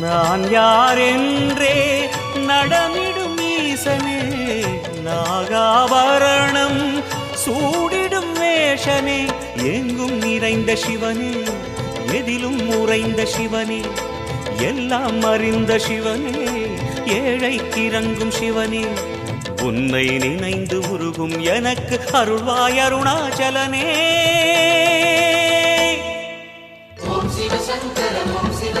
நான் யார் என்றே நடமிடும் ஈசனே நாகாபரணம் சூடிடும் வேஷனே எங்கும் நிறைந்த சிவனே எதிலும் உறைந்த சிவனே எல்லாம் அறிந்த சிவனே ஏழைக்கிறங்கும் சிவனே. உன்னை நினைந்து உருகும் எனக்கு அருள்வாய் அருணாச்சலனே. ஓம் சிவ சங்கர ஓம் சிவ